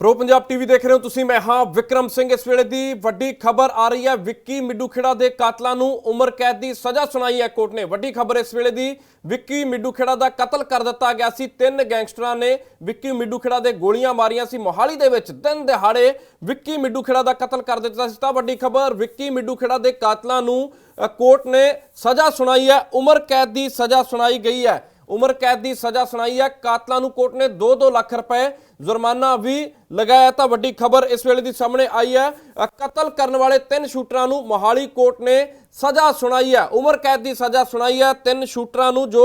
Pro Punjab TV ਦੇਖ ਰਹੇ ਹੋ ਤੁਸੀਂ, ਮੈਂ ਹਾਂ ਵਿਕਰਮ ਸਿੰਘ। ਇਸ ਵੇਲੇ ਦੀ ਵੱਡੀ ਖਬਰ ਆ ਰਹੀ ਹੈ, ਵਿੱਕੀ ਮਿੱਡੂਖੇੜਾ ਦੇ ਕਾਤਲਾਂ ਨੂੰ ਉਮਰ ਕੈਦ ਦੀ ਸਜ਼ਾ ਸੁਣਾਈ ਹੈ ਕੋਰਟ ਨੇ। ਵੱਡੀ ਖਬਰ ਇਸ ਵੇਲੇ ਦੀ, ਵਿੱਕੀ ਮਿੱਡੂਖੇੜਾ ਦਾ ਕਤਲ ਕਰ ਦਿੱਤਾ ਗਿਆ ਸੀ। ਤਿੰਨ ਗੈਂਗਸਟਰਾਂ ਨੇ ਵਿੱਕੀ ਮਿੱਡੂਖੇੜਾ ਦੇ ਗੋਲੀਆਂ ਮਾਰੀਆਂ ਸੀ। ਮੋਹਾਲੀ ਦੇ ਵਿੱਚ ਦਿਨ ਦਿਹਾੜੇ ਵਿੱਕੀ ਮਿੱਡੂਖੇੜਾ ਦਾ ਕਤਲ ਕਰ ਦਿੱਤਾ ਸੀ। ਤਾਂ ਵੱਡੀ ਖਬਰ, ਵਿੱਕੀ ਮਿੱਡੂਖੇੜਾ ਦੇ ਕਾਤਲਾਂ ਨੂੰ ਕੋਰਟ ਨੇ ਸਜ਼ਾ ਸੁਣਾਈ ਹੈ। ਉਮਰ ਕੈਦ ਦੀ ਸਜ਼ਾ ਸੁਣਾਈ ਗਈ ਹੈ। ਉਮਰ ਕੈਦ ਦੀ ਸਜ਼ਾ ਸੁਣਾਈ ਹੈ। ਕਾਤਲਾਂ ਨੂੰ ਕੋਰਟ ਨੇ 2-2 ਲੱਖ ਰੁਪਏ ਜੁਰਮਾਨਾ ਵੀ ਲਗਾਇਆ ਤਾਂ ਵੱਡੀ ਖਬਰ ਇਸ ਵੇਲੇ ਦੀ ਸਾਹਮਣੇ ਆਈ ਹੈ ਕਤਲ ਕਰਨ ਵਾਲੇ ਤਿੰਨ ਸ਼ੂਟਰਾਂ ਨੂੰ ਮੋਹਾਲੀ ਕੋਰਟ ਨੇ ਸਜ਼ਾ ਸੁਣਾਈ ਹੈ। ਉਮਰ ਕੈਦ ਦੀ ਸਜ਼ਾ ਸੁਣਾਈ ਹੈ। ਤਿੰਨ ਸ਼ੂਟਰਾਂ ਨੂੰ ਜੋ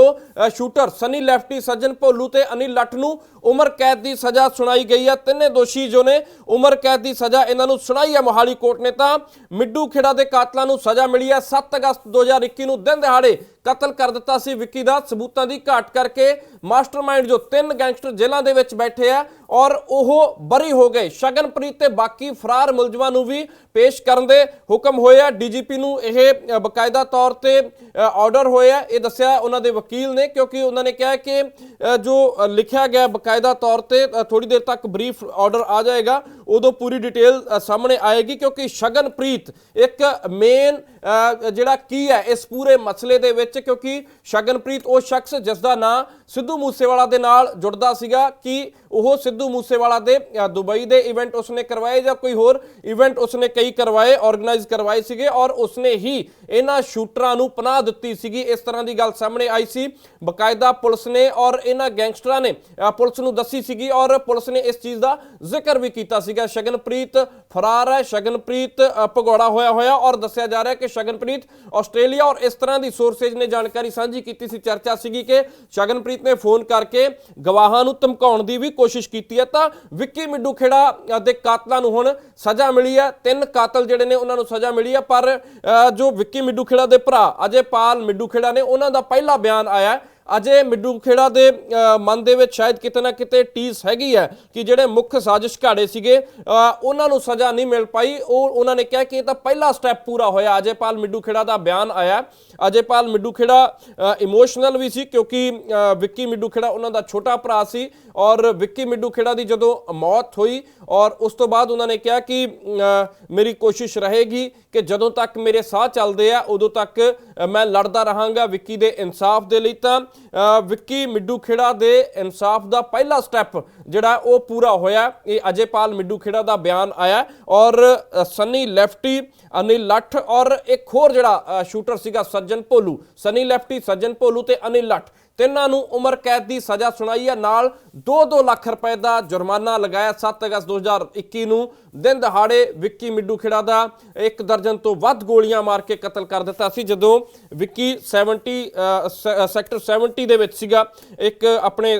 ਸ਼ੂਟਰ ਸਨੀ ਲੈਫਟੀ, ਸੱਜਣ ਭੋਲੂ ਤੇ ਅਨਿਲ ਲੱਠ ਨੂੰ ਉਮਰ ਕੈਦ ਦੀ ਸਜ਼ਾ ਸੁਣਾਈ ਗਈ ਹੈ। ਤਿੰਨੇ ਦੋਸ਼ੀ ਜੋ ਨੇ ਉਮਰ ਕੈਦ ਦੀ ਸਜ਼ਾ ਇਹਨਾਂ ਨੂੰ ਸੁਣਾਈ ਹੈ ਮੋਹਾਲੀ ਕੋਰਟ ਨੇ ਤਾਂ ਮਿੱਡੂ ਖੇੜਾ ਦੇ ਕਾਤਲਾਂ ਨੂੰ ਸਜ਼ਾ ਮਿਲੀ ਹੈ। 7 ਅਗਸਤ 2021 ਨੂੰ ਦਿਨ ਦਿਹਾੜੇ ਕਤਲ ਕਰ ਦਿੱਤਾ ਸੀ। ਵਿੱਕੀ ਦਾ ਸਬੂਤਾਂ ਦੀ ਘਾਟ ਕਰਕੇ ਮਾਸਟਰਮਾਈਂਡ ਜੋ ਤਿੰਨ ਗੈਂਗਸਟਰ ਜੇਲ੍ਹਾਂ ਦੇ ਵਿੱਚ ਬੈਠੇ ਆ ਔਰ ਉਹ ਬਰੀ ਹੋ ਗਏ। ਸ਼ਗਨਪ੍ਰੀਤ ਤੇ ਬਾਕੀ ਫਰਾਰ ਮੁਲਜ਼ਮਾਂ ਨੂੰ ਵੀ ਪੇਸ਼ ਕਰਨ ਦੇ ਹੁਕਮ ਹੋਏ ਆ। ਡੀਜੀਪੀ ਨੂੰ ਇਹ ਅ, ਬਕਾਇਦਾ ਤੌਰ ਤੇ ਆਰਡਰ ਹੋਇਆ ਇਹ ਦੱਸਿਆ ਉਹਨਾਂ ਦੇ ਵਕੀਲ ਨੇ ਕਿਉਂਕਿ ਉਹਨਾਂ ਨੇ ਕਿਹਾ ਕਿ ਜੋ ਲਿਖਿਆ ਗਿਆ ਬਕਾਇਦਾ ਤੌਰ ਤੇ ਥੋੜੀ ਦੇਰ ਤੱਕ ਬਰੀਫ ਆਰਡਰ ਆ ਜਾਏਗਾ। ਉਦੋਂ ਪੂਰੀ ਡਿਟੇਲ ਸਾਹਮਣੇ ਆਏਗੀ ਕਿਉਂਕਿ ਸ਼ਗਨਪ੍ਰੀਤ ਇੱਕ ਮੇਨ ਜਿਹੜਾ ਕੀ ਹੈ, ਇਸ ਪੂਰੇ ਮਸਲੇ ਦੇ ਵਿੱਚ, ਕਿਉਂਕਿ ਸ਼ਗਨਪ੍ਰੀਤ ਉਹ ਸ਼ਖਸ ਜਿਸ ਦਾ ਨਾਂ ਸਿੱਧੂ ਮੂਸੇਵਾਲਾ ਦੇ ਨਾਲ ਜੁੜਦਾ ਸੀਗਾ, ਕਿ ਉਹ ਸਿੱਧੂ ਮੂਸੇਵਾਲਾ ਦੇ ਦੁਬਈ ਦੇ ਇਵੈਂਟ ਉਸਨੇ ਕਰਵਾਏ ਜਾਂ ਕੋਈ ਹੋਰ ਇਵੈਂਟ ਉਸਨੇ ਕਈ ਕਰਵਾਏ ਆਰਗੇਨਾਈਜ਼ ਕਰਵਾਏ ਸੀਗੇ ਔਰ ਉਸਨੇ ਹੀ ਇਹਨਾਂ ਸ਼ੂਟਰਾਂ ਨੂੰ ਪਨਾਹ ਦਿੱਤੀ ਸੀਗੀ। ਇਸ ਤਰ੍ਹਾਂ ਦੀ ਗੱਲ ਸਾਹਮਣੇ ਆਈ ਸੀ। ਬਕਾਇਦਾ ਪੁਲਿਸ ਨੇ ਔਰ ਇਹਨਾਂ ਗੈਂਗਸਟਰਾਂ ਨੇ ਪੁਲਿਸ ਨੂੰ ਦੱਸੀ ਸੀਗੀ ਔਰ ਪੁਲਿਸ ਨੇ ਇਸ ਚੀਜ਼ ਦਾ ਜ਼ਿਕਰ ਵੀ ਕੀਤਾ ਸੀਗਾ। ਸ਼ਗਨਪ੍ਰੀਤ ਫਰਾਰ ਹੈ। ਸ਼ਗਨਪ੍ਰੀਤ ਭਗੌੜਾ ਹੋਇਆ ਹੋਇਆ ਔਰ ਦੱਸਿਆ ਜਾ ਰਿਹਾ ਕਿ ਸ਼ਗਨਪ੍ਰੀਤ, ਆਸਟ੍ਰੇਲੀਆ ਔਰ ਇਸ ਤਰ੍ਹਾਂ ਦੀ ਸੋਰਸੇਜ ਨੇ ਜਾਣਕਾਰੀ ਸਾਂਝੀ ਕੀਤੀ ਸੀ, ਚਰਚਾ ਸੀਗੀ ਕਿ ਸ਼ਗਨਪ੍ਰੀਤ ਨੇ ਫੋਨ ਕਰਕੇ ਗਵਾਹਾਂ ਨੂੰ ਧਮਕਾਉਣ ਦੀ ਵੀ ਕੋਸ਼ਿਸ਼ ਕੀਤੀ ਹੈ। ਤਾਂ ਵਿੱਕੀ ਮਿੱਡੂ ਖੇੜਾ ਦੇ ਕਾਤਲਾਂ ਨੂੰ ਹੁਣ ਸਜ਼ਾ ਮਿਲੀ ਹੈ। ਤਿੰਨ ਕਾਤਲ ਜਿਹੜੇ ਨੇ ਉਹਨਾਂ ਨੂੰ ਸਜ਼ਾ ਮਿਲੀ ਹੈ। ਪਰ ਜੋ ਵਿੱਕੀ ਮਿੱਡੂ ਖੇੜਾ ਦੇ ਭਰਾ ਅਜੇ ਪਾਲ ਮਿੱਡੂ ਖੇੜਾ ਨੇ, ਉਹਨਾਂ ਦਾ ਪਹਿਲਾ ਬਿਆਨ ਆਇਆ ਅਜੇ ਮਿੱਡੂ ਖੇੜਾ ਦੇ ਮਨ ਦੇ ਵਿੱਚ ਸ਼ਾਇਦ ਕਿਤੇ ਨਾ ਕਿਤੇ ਟੀਸ ਹੈਗੀ ਹੈ ਕਿ ਜਿਹੜੇ ਮੁੱਖ ਸਾਜ਼ਿਸ਼ ਘਾੜੇ ਸੀਗੇ ਉਹਨਾਂ ਨੂੰ ਸਜ਼ਾ ਨਹੀਂ ਮਿਲ ਪਾਈ। ਉਹ, ਉਹਨਾਂ ਨੇ ਕਿਹਾ ਕਿ ਇਹ ਤਾਂ ਪਹਿਲਾ ਸਟੈਪ ਪੂਰਾ ਹੋਇਆ। ਅਜੇਪਾਲ ਮਿੱਡੂ ਖੇੜਾ ਦਾ ਬਿਆਨ ਆਇਆ। ਅਜੇਪਾਲ ਮਿੱਡੂ ਖੇੜਾ ਇਮੋਸ਼ਨਲ ਵੀ ਸੀ ਕਿਉਂਕਿ ਵਿੱਕੀ ਮਿੱਡੂ ਖੇੜਾ ਉਹਨਾਂ ਦਾ ਛੋਟਾ ਭਰਾ ਸੀ ਔਰ ਵਿੱਕੀ ਮਿੱਡੂ ਖੇੜਾ ਦੀ ਜਦੋਂ ਮੌਤ ਹੋਈ ਔਰ ਉਸ ਤੋਂ ਬਾਅਦ ਉਹਨਾਂ ਨੇ ਕਿਹਾ ਕਿ ਮੇਰੀ ਕੋਸ਼ਿਸ਼ ਰਹੇਗੀ ਕਿ ਜਦੋਂ ਤੱਕ ਮੇਰੇ ਸਾਹ ਚੱਲਦੇ ਆ ਉਦੋਂ ਤੱਕ ਮੈਂ ਲੜਦਾ ਰਹਾਂਗਾ ਵਿੱਕੀ ਦੇ ਇਨਸਾਫ ਦੇ ਲਈ ਤਾਂ ਵਿੱਕੀ ਮਿੱਡੂ ਖੇੜਾ ਦੇ ਇਨਸਾਫ ਦਾ ਪਹਿਲਾ ਸਟੈਪ ਜਿਹੜਾ ਉਹ ਪੂਰਾ ਹੋਇਆ। ਇਹ ਅਜੇਪਾਲ ਮਿੱਡੂ ਖੇੜਾ ਦਾ ਬਿਆਨ ਆਇਆ ਔਰ ਅ, ਸਨੀ ਲੈਫਟੀ ਅਨਿਲ ਲੱਠ ਔਰ ਇੱਕ ਹੋਰ ਜਿਹੜਾ ਸ਼ੂਟਰ ਸੀਗਾ ਸੱਜਣ ਭੋਲੂ। ਸਨੀ ਲੈਫਟੀ ਸੱਜਣ ਭੋਲੂ ਤੇ ਅਨਿਲ ਲੱਠ। ਤਿੰਨਾਂ ਨੂੰ ਉਮਰ ਕੈਦ ਦੀ ਸਜ਼ਾ ਸੁਣਾਈ ਹੈ। ਨਾਲ 2-2 ਲੱਖ ਰੁਪਏ ਦਾ ਜੁਰਮਾਨਾ ਲਗਾਇਆ। 7 ਅਗਸਤ 2021 ਨੂੰ ਦਿਨ ਦਹਾੜੇ ਵਿੱਕੀ ਮਿੱਡੂ ਖੇੜਾ ਦਾ ਇੱਕ ਦਰਜਨ ਤੋਂ ਵੱਧ ਗੋਲੀਆਂ ਮਾਰ ਕੇ ਕਤਲ ਕਰ ਦਿੱਤਾ ਸੀ। ਜਦੋਂ ਵਿੱਕੀ 70 ਸੈਕਟਰ 70 ਦੇ ਵਿੱਚ ਸੀਗਾ, ਇੱਕ ਆਪਣੇ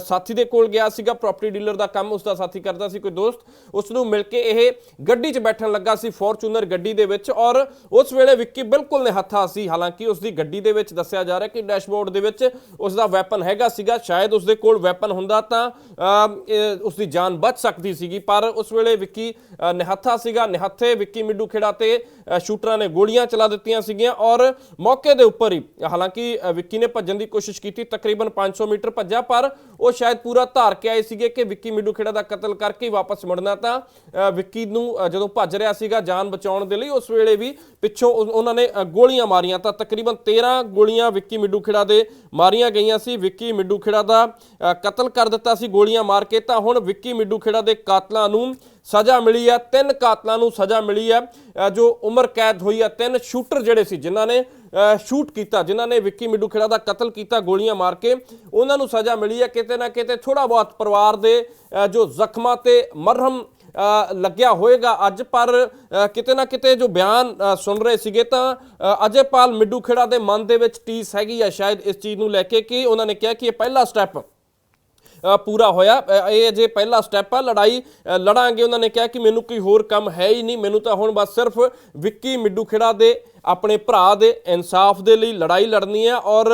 ਸਾਥੀ ਦੇ ਕੋਲ ਗਿਆ ਸੀਗਾ, ਪ੍ਰਾਪਰਟੀ ਡੀਲਰ ਦਾ ਕੰਮ ਉਸ ਦਾ ਸਾਥੀ ਕਰਦਾ ਸੀ, ਕੋਈ ਦੋਸਤ। ਉਸ ਨੂੰ ਮਿਲ ਕੇ ਇਹ ਗੱਡੀ 'ਚ ਬੈਠਣ ਲੱਗਾ ਸੀ, ਫੋਰਚੂਨਰ ਗੱਡੀ ਦੇ ਵਿੱਚ ਔਰ ਉਸ ਵੇਲੇ ਵਿੱਕੀ ਬਿਲਕੁਲ ਨਿਹੱਥਾ ਸੀ। ਹਾਲਾਂਕਿ ਉਸ ਦੀ ਗੱਡੀ ਦੇ ਵਿੱਚ ਦੱਸਿਆ ਜਾ ਰਿਹਾ ਕਿ ਡੈਸ਼ਬੋਰਡ ਦੇ ਵਿੱਚ ਉਸ ਦਾ ਵੈਪਨ ਹੈਗਾ ਸੀਗਾ ਸ਼ਾਇਦ ਉਸ ਦੇ ਕੋਲ ਵੈਪਨ ਹੁੰਦਾ ਤਾਂ ਅਮ, ਉਸ ਦੀ ਜਾਨ ਬਚ ਸਕਦੀ ਸੀਗੀ ਪਰ ਉਸ ਵੇਲੇ ਵਿੱਕੀ ਨਿਹੱਥਾ ਸੀਗਾ ਨਿਹੱਥੇ ਵਿੱਕੀ ਮਿੱਡੂ ਖੇੜਾ ਤੇ ਸ਼ੂਟਰਾਂ ਨੇ ਗੋਲੀਆਂ ਚਲਾ ਦਿੱਤੀਆਂ ਸੀਗੀਆਂ ਔਰ ਮੌਕੇ ਦੇ ਉੱਪਰ ਹੀ ਹਾਲਾਂਕਿ ਵਿੱਕੀ ਨੇ ਭੱਜਣ ਦੀ ਕੋਸ਼ਿਸ਼ ਕੀਤੀ ਤਕਰੀਬਨ 500 ਮੀਟਰ ਭੱਜਿਆ ਪਰ ਉਹ ਸ਼ਾਇਦ ਪੂਰਾ ਧਾਰ ਕੇ ਆਏ ਸੀਗੇ ਕਿ ਵਿੱਕੀ ਮਿੱਡੂ ਖੇੜਾ ਦਾ ਕਤਲ ਕਰਕੇ ਵਾਪਸ ਮੁੜਨਾ ਤਾਂ ਵਿੱਕੀ ਨੂੰ ਜਦੋਂ ਭੱਜ ਰਿਹਾ ਸੀਗਾ ਜਾਨ ਬਚਾਉਣ ਦੇ ਲਈ ਉਸ ਵੇਲੇ ਵੀ ਪਿੱਛੋਂ ਉਹਨਾਂ ਨੇ ਗੋਲੀਆਂ ਮਾਰੀਆਂ ਤਾਂ ਤਕਰੀਬਨ 13 ਗੋਲੀਆਂ ਵਿੱਕੀ ਮਿੱਡੂ ਖੇੜਾ ਦੇ ਮਾਰੀਆਂ ਗਈਆਂ ਸੀ। ਵਿੱਕੀ ਮਿੱਡੂ ਖੇੜਾ ਦਾ ਕਤਲ ਕਰ ਦਿੱਤਾ ਸੀ ਗੋਲੀਆਂ ਮਾਰ ਕੇ। ਤਾਂ ਹੁਣ ਵਿੱਕੀ ਮਿੱਡੂ ਖੇੜਾ ਦੇ ਕਾਤਲਾਂ ਨੂੰ ਸਜ਼ਾ ਮਿਲੀ ਹੈ। ਤਿੰਨ ਕਾਤਲਾਂ ਨੂੰ ਸਜ਼ਾ ਮਿਲੀ ਹੈ। ਜੋ ਉਮਰ ਕੈਦ ਹੋਈ ਹੈ। ਤਿੰਨ ਸ਼ੂਟਰ ਜਿਹੜੇ ਸੀ ਜਿਨ੍ਹਾਂ ਨੇ ਅ, ਸ਼ੂਟ ਕੀਤਾ ਜਿਨ੍ਹਾਂ ਨੇ ਵਿੱਕੀ ਮਿੱਡੂ ਖੇੜਾ ਦਾ ਕਤਲ ਕੀਤਾ ਗੋਲੀਆਂ ਮਾਰ ਕੇ ਉਹਨਾਂ ਨੂੰ ਸਜ਼ਾ ਮਿਲੀ ਹੈ। ਕਿਤੇ ਨਾ ਕਿਤੇ ਥੋੜਾ ਬਹੁਤ ਪਰਿਵਾਰ ਦੇ ਅ, ਜੋ ਜ਼ਖਮਾਂ ਤੇ ਮਰਹਮ ਲੱਗਿਆ ਹੋਏਗਾ ਅੱਜ ਪਰ ਕਿਤੇ ਨਾ ਕਿਤੇ ਜੋ ਬਿਆਨ ਸੁਣ ਰਹੇ ਸੀਗੇ ਤਾਂ ਅ, ਅਜੇਪਾਲ ਮਿੱਡੂ ਖੇੜਾ ਦੇ ਮਨ ਦੇ ਵਿੱਚ ਟੀਸ ਹੈਗੀ ਆ ਸ਼ਾਇਦ ਇਸ ਚੀਜ਼ ਨੂੰ ਲੈ ਕੇ ਕਿ ਉਹਨਾਂ ਨੇ ਕਿਹਾ ਕਿ ਇਹ ਪਹਿਲਾ ਸਟੈਪ ਪੂਰਾ ਹੋਇਆ। ਇਹ ਜੇ ਪਹਿਲਾ ਸਟੈਪ ਆ ਲੜਾਈ ਲੜਾਂਗੇ। ਉਹਨਾਂ ਨੇ ਕਿਹਾ ਕਿ ਮੈਨੂੰ ਕੋਈ ਹੋਰ ਕੰਮ ਹੈ ਹੀ ਨਹੀਂ। ਮੈਨੂੰ ਤਾਂ ਹੁਣ ਬਸ ਸਿਰਫ ਵਿੱਕੀ ਮਿੱਡੂ ਖੇੜਾ ਦੇ ਆਪਣੇ ਭਰਾ ਦੇ ਇਨਸਾਫ ਦੇ ਲਈ ਲੜਾਈ ਲੜਨੀ ਹੈ ਔਰ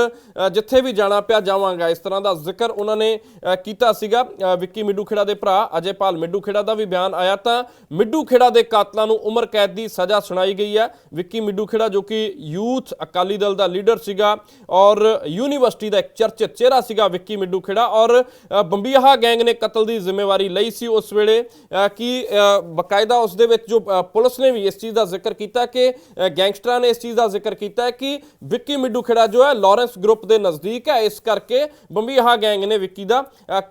ਜਿੱਥੇ ਵੀ ਜਾਣਾ ਪਿਆ ਜਾਵਾਂਗਾ। ਇਸ ਤਰ੍ਹਾਂ ਦਾ ਜ਼ਿਕਰ ਉਹਨਾਂ ਨੇ ਕੀਤਾ ਸੀਗਾ। ਵਿੱਕੀ ਮਿੱਡੂ ਖੇੜਾ ਦੇ ਭਰਾ ਅਜੇਪਾਲ ਮਿੱਡੂ ਖੇੜਾ ਦਾ ਵੀ ਬਿਆਨ ਆਇਆ ਤਾਂ ਮਿੱਡੂ ਖੇੜਾ ਦੇ ਕਾਤਲਾਂ ਨੂੰ ਉਮਰ ਕੈਦ ਦੀ ਸਜ਼ਾ ਸੁਣਾਈ ਗਈ ਹੈ। ਵਿੱਕੀ ਮਿੱਡੂ ਖੇੜਾ ਜੋ ਕਿ ਯੂਥ ਅਕਾਲੀ ਦਲ ਦਾ ਲੀਡਰ ਸੀਗਾ ਔਰ ਯੂਨੀਵਰਸਿਟੀ ਦਾ ਇੱਕ ਚਰਚਿਤ ਚਿਹਰਾ ਸੀਗਾ ਵਿੱਕੀ ਮਿੱਡੂ ਖੇੜਾ ਔਰ ਬੰਬੀਹਾ ਗੈਂਗ ਨੇ ਕਤਲ ਦੀ ਜ਼ਿੰਮੇਵਾਰੀ ਲਈ ਸੀ ਉਸ ਵੇਲੇ। ਕਿ ਅ, ਬਕਾਇਦਾ ਉਸ ਦੇ ਵਿੱਚ ਜੋ ਪੁਲਿਸ ਨੇ ਵੀ ਇਸ ਚੀਜ਼ ਦਾ ਜ਼ਿਕਰ ਕੀਤਾ ਕਿ ਗੈਂਗਸਟਰਾਂ ਨੇ ਇਸ ਚੀਜ਼ ਦਾ ਜ਼ਿਕਰ ਕੀਤਾ ਹੈ ਕਿ ਵਿੱਕੀ ਮਿੱਡੂ ਖੇੜਾ ਜੋ ਹੈ, ਲਾਰੈਂਸ ਗਰੁੱਪ ਦੇ ਨਜ਼ਦੀਕ ਹੈ। ਇਸ ਕਰਕੇ ਬੰਬੀਹਾ ਗੈਂਗ ਨੇ ਵਿੱਕੀ ਦਾ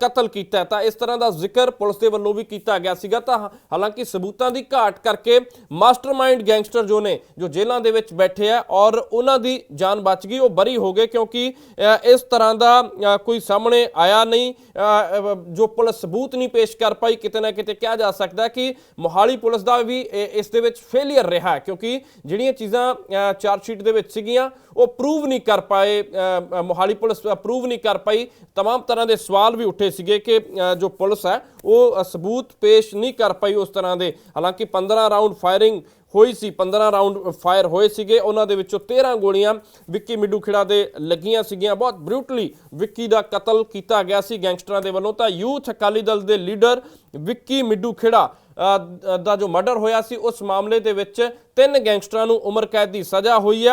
ਕਤਲ ਕੀਤਾ ਤਾਂ ਇਸ ਤਰ੍ਹਾਂ ਦਾ ਜ਼ਿਕਰ ਪੁਲਿਸ ਦੇ ਵੱਲੋਂ ਵੀ ਕੀਤਾ ਗਿਆ ਸੀਗਾ। ਤਾਂ ਹਾਲਾਂਕਿ ਸਬੂਤਾਂ ਦੀ ਘਾਟ ਕਰਕੇ ਮਾਸਟਰਮਾਈਂਡ ਗੈਂਗਸਟਰ ਜੋ ਨੇ, ਜੋ ਜੇਲ੍ਹਾਂ ਦੇ ਵਿੱਚ ਬੈਠੇ ਆ ਔਰ ਉਹਨਾਂ ਦੀ ਜਾਨ ਬਚ ਗਈ, ਉਹ ਬਰੀ ਹੋ ਗਏ ਕਿਉਂਕਿ ਇਸ ਤਰ੍ਹਾਂ ਦਾ ਕੋਈ ਸਾਹਮਣੇ ਆਇਆ ਨਹੀਂ। ਜੋ ਪੁਲਿਸ ਸਬੂਤ ਨਹੀਂ ਪੇਸ਼ ਕਰ ਪਾਈ, ਕਿਤੇ ਨਾ ਕਿਤੇ ਕਿਹਾ ਜਾ ਸਕਦਾ ਕਿ ਮੋਹਾਲੀ ਪੁਲਿਸ ਦਾ ਵੀ ਇਸ ਦੇ ਵਿੱਚ ਫੇਲਿਅਰ ਰਿਹਾ ਹੈ। ਕਿਉਂਕਿ ਜਿਹੜੀਆਂ ਚੀਜ਼ਾਂ ਚਾਰਜ ਸ਼ੀਟ ਦੇ ਵਿੱਚ ਸੀਗੀਆਂ ਉਹ ਪ੍ਰੂਵ ਨਹੀਂ ਕਰ ਪਾਏ ਅ, ਅ, ਮੋਹਾਲੀ ਪੁਲਿਸ ਪ੍ਰੂਵ ਨਹੀਂ ਕਰ ਪਾਈ तमाम ਤਰ੍ਹਾਂ ਦੇ ਸਵਾਲ ਵੀ ਉੱਠੇ ਸੀਗੇ ਕਿ ਅ, ਜੋ ਪੁਲਿਸ ਹੈ ਉਹ ਅ, ਸਬੂਤ ਪੇਸ਼ ਨਹੀਂ ਕਰ ਪਾਈ ਉਸ ਤਰ੍ਹਾਂ ਦੇ ਹਾਲਾਂਕਿ 15 ਰਾਉਂਡ ਫਾਇਰਿੰਗ ਹੋਈ ਸੀ 15 ਰਾਉਂਡ ਫਾਇਰ ਹੋਏ ਸੀਗੇ ਉਹਨਾਂ ਦੇ ਵਿੱਚੋਂ 13 ਗੋਲੀਆਂ ਵਿੱਕੀ ਮਿੱਡੂ ਖੇੜਾ ਦੇ ਲੱਗੀਆਂ ਸੀਗੀਆਂ ਬਹੁਤ ਬਰੂਟਲੀ ਵਿੱਕੀ ਦਾ ਕਤਲ ਕੀਤਾ ਗਿਆ ਸੀ ਗੈਂਗਸਟਰਾਂ ਦੇ ਵੱਲੋਂ ਤਾਂ ਯੂਥ ਅਕਾਲੀ ਦਲ ਦੇ ਲੀਡਰ ਵਿੱਕੀ ਮਿੱਡੂ ਖੇੜਾ ਅ, ਦਾ ਜੋ ਮਰਡਰ ਹੋਇਆ ਸੀ, ਉਸ ਮਾਮਲੇ ਦੇ ਵਿੱਚ ਤਿੰਨ ਗੈਂਗਸਟਰਾਂ ਨੂੰ ਉਮਰ ਕੈਦ ਦੀ ਸਜ਼ਾ ਹੋਈ ਹੈ।